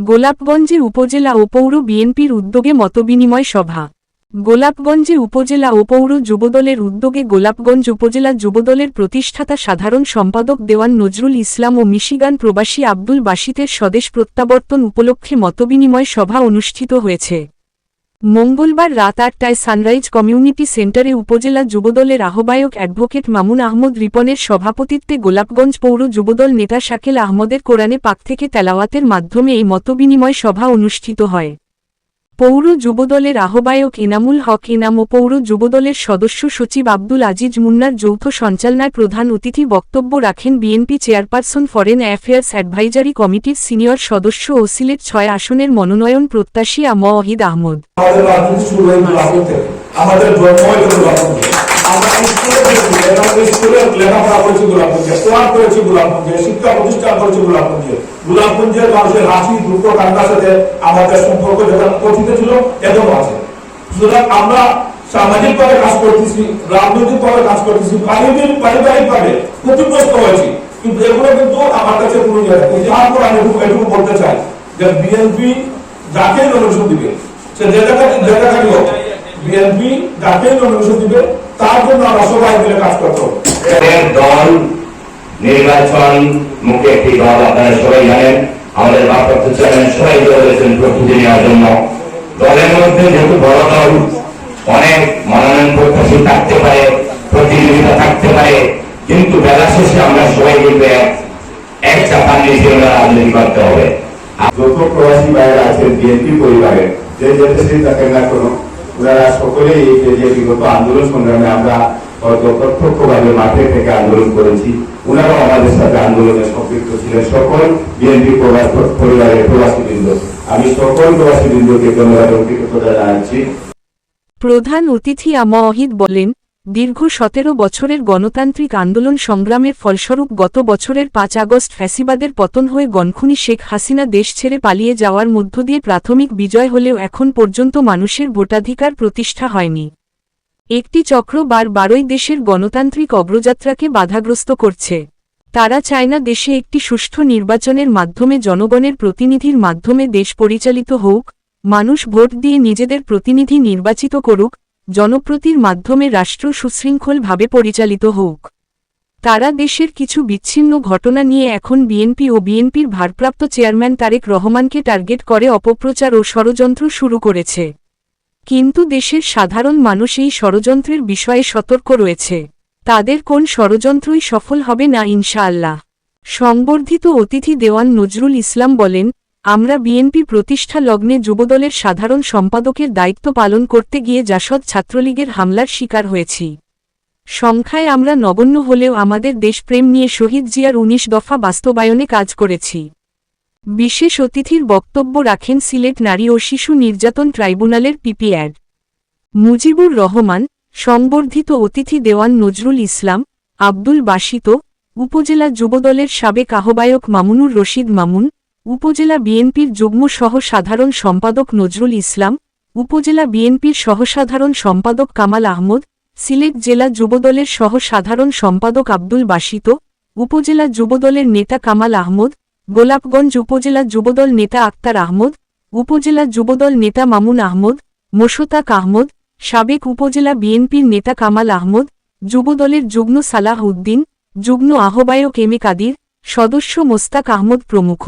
গোলাপগঞ্জে উপজেলা ও পৌর বিএনপির উদ্যোগে মতবিনিময় সভা। গোলাপগঞ্জে উপজেলা ও পৌর যুবদলের উদ্যোগে গোলাপগঞ্জ উপজেলা যুবদলের প্রতিষ্ঠাতা সাধারণ সম্পাদক দেওয়ান নজরুল ইসলাম ও মিশিগান প্রবাসী আব্দুল বাসিতের স্বদেশ প্রত্যাবর্তন উপলক্ষে মতবিনিময় সভা অনুষ্ঠিত হয়েছে। মঙ্গলবার রাত আটটায় সানরাইজ কমিউনিটি সেন্টারে উপজেলা যুবদলের আহ্বায়ক অ্যাডভোকেট মামুন আহমদ রিপনের সভাপতিত্বে গোলাপগঞ্জ পৌর যুবদল নেতা শাকেল আহমদের কোরআনে পাক থেকে তেলাওয়াতের মাধ্যমে এই মতবিনিময় সভা অনুষ্ঠিত হয়। পৌর যুবদলের আহ্বায়ক ইনামুল হক ইনাম ও পৌর যুবদলের সদস্য সচিব আব্দুল আজিজ মুন্নার যৌথ সঞ্চালনায় প্রধান অতিথি বক্তব্য রাখেন BNP chairperson foreign affairs advisory কমিটির সিনিয়র সদস্য ও সিলেট ছয় আসনের মনোনয়ন প্রত্যাশী আম অহিদ আহমদ। স্কুলে লেখাপড়া করেছি গোলাপুরকে কোরআন করেছি গোলাপুরকে শিক্ষা প্রতিষ্ঠান করেছি গোলাপুরকে গোলাপুঞ্জের মানুষের হাসি দুঃখ কান্নার সাথে আমাদের সম্পর্ক যেটা কথিত ছিল এখনও আছে সুতরাং আমরা সামাজিক ভাবে কাজ করতেছি রাজনৈতিক ভাবে কাজ করতেছি পারিবারিক পারিবারিক ভাবে ক্ষতিগ্রস্ত হয়েছি কিন্তু এগুলো আমার কাছে কোনো। যার পর আমি এটুকু বলতে চাই বিএনপি যাকে নমিনেশন দিবে সে বিএনপি, যাকে নমিনেশন দিবে তার জন্য আমরা সবাই মিলে কাজ করতে হবে। দল নির্বাচন মুখে একটি দল আপনারা সবাই জানেন আমাদের ভারপ্রাপ্ত চেয়ারম্যান সবাই রয়েছেন প্রস্তুতি নেওয়ার জন্য। দলের মধ্যে যেহেতু বড় দল অনেক মনোনয়ন প্রত্যাশী থাকতে পারে প্রতিযোগিতা থাকতে পারে কিন্তু বেলা শেষে আমরা সবাই কিন্তু এক- চাপার আমরা রাজনীতি করতে হবে। যত প্রবাসী ভাইয়েরা আছেন বিএনপি পরিবারের যে যে দেশেই থাকেন না কোনো ওনারা সকলেই যে বিগত আন্দোলন সংগ্রামে আমরা হয়তো প্রত্যক্ষভাবে মাঠে থেকে আন্দোলন করেছি, ওনারাও আমাদের সাথে আন্দোলনে সম্পৃক্ত ছিলেন। সকল বিএনপি পরিবারের প্রবাসীবৃন্দ, আমি সকল প্রবাসীবৃন্দকে ধন্যবাদ কৃতজ্ঞতা জানাচ্ছি। প্রধান অতিথি আমা অহিত বলেন দীর্ঘ সতেরো বছরের গণতান্ত্রিক আন্দোলন সংগ্রামের ফলস্বরূপ গত বছরের পাঁচ আগস্ট ফ্যাসিবাদের পতন হয়ে গণখুনি শেখ হাসিনা দেশ ছেড়ে পালিয়ে যাওয়ার মধ্য দিয়ে প্রাথমিক বিজয় হলেও এখন পর্যন্ত মানুষের ভোটাধিকার প্রতিষ্ঠা হয়নি। একটি চক্র বার বারোই দেশের গণতান্ত্রিক অগ্রযাত্রাকে বাধাগ্রস্ত করছে। তারা চায় না দেশে একটি সুষ্ঠু নির্বাচনের মাধ্যমে জনগণের প্রতিনিধির মাধ্যমে দেশ পরিচালিত হোক, মানুষ ভোট দিয়ে নিজেদের প্রতিনিধি নির্বাচিত করুক জনপ্রতির মাধ্যমে রাষ্ট্র সুশৃঙ্খলভাবে পরিচালিত হোক। তারা দেশের কিছু বিচ্ছিন্ন ঘটনা নিয়ে এখন বিএনপি ও বিএনপির ভারপ্রাপ্ত চেয়ারম্যান তারেক রহমানকে টার্গেট করে অপপ্রচার ও ষড়যন্ত্র শুরু করেছে। কিন্তু দেশের সাধারণ মানুষ এই ষড়যন্ত্রের বিষয়ে সতর্ক রয়েছে। তাদের কোন ষড়যন্ত্রই সফল হবে না ইনশাআল্লাহ। সংবর্ধিত অতিথি দেওয়ান নজরুল ইসলাম বলেন আমরা বিএনপি প্রতিষ্ঠা লগ্নে যুবদলের সাধারণ সম্পাদকের দায়িত্ব পালন করতে গিয়ে জাসদ ছাত্রলীগের হামলার শিকার হয়েছি। সংখ্যায় আমরা নগণ্য হলেও আমাদের দেশপ্রেম নিয়ে শহীদ জিয়ার উনিশ দফা বাস্তবায়নে কাজ করেছি। বিশেষ অতিথির বক্তব্য রাখেন সিলেট নারী ও শিশু নির্যাতন ট্রাইব্যুনালের পিপিঅ্যাড মুজিবুর রহমান, সংবর্ধিত অতিথি দেওয়ান নজরুল ইসলাম, আব্দুল বাসিত উপজেলা যুবদলের সাবেক আহ্বায়ক মামুনুর রশিদ মামুন উপজেলা বিএনপির যুগ্ম সহ সাধারণ সম্পাদক নজরুল ইসলাম, উপজেলা বিএনপির সহসাধারণ সম্পাদক কামাল আহমদ, সিলেট জেলা যুবদলের সহ সাধারণ সম্পাদক আব্দুল বাসিত উপজেলা যুবদলের নেতা কামাল আহমদ, গোলাপগঞ্জ উপজেলা যুবদল নেতা আক্তার আহমদ, উপজেলা যুবদল নেতা মামুন আহমদ, মোশতাক আহমদ, সাবেক উপজেলা বিএনপির নেতা কামাল আহমদ, যুবদলের যুগ্ম সালাহ উদ্দিন, যুগ্ম আহ্বায়ক এম কাদির, সদস্য মোস্তাক আহমদ প্রমুখ।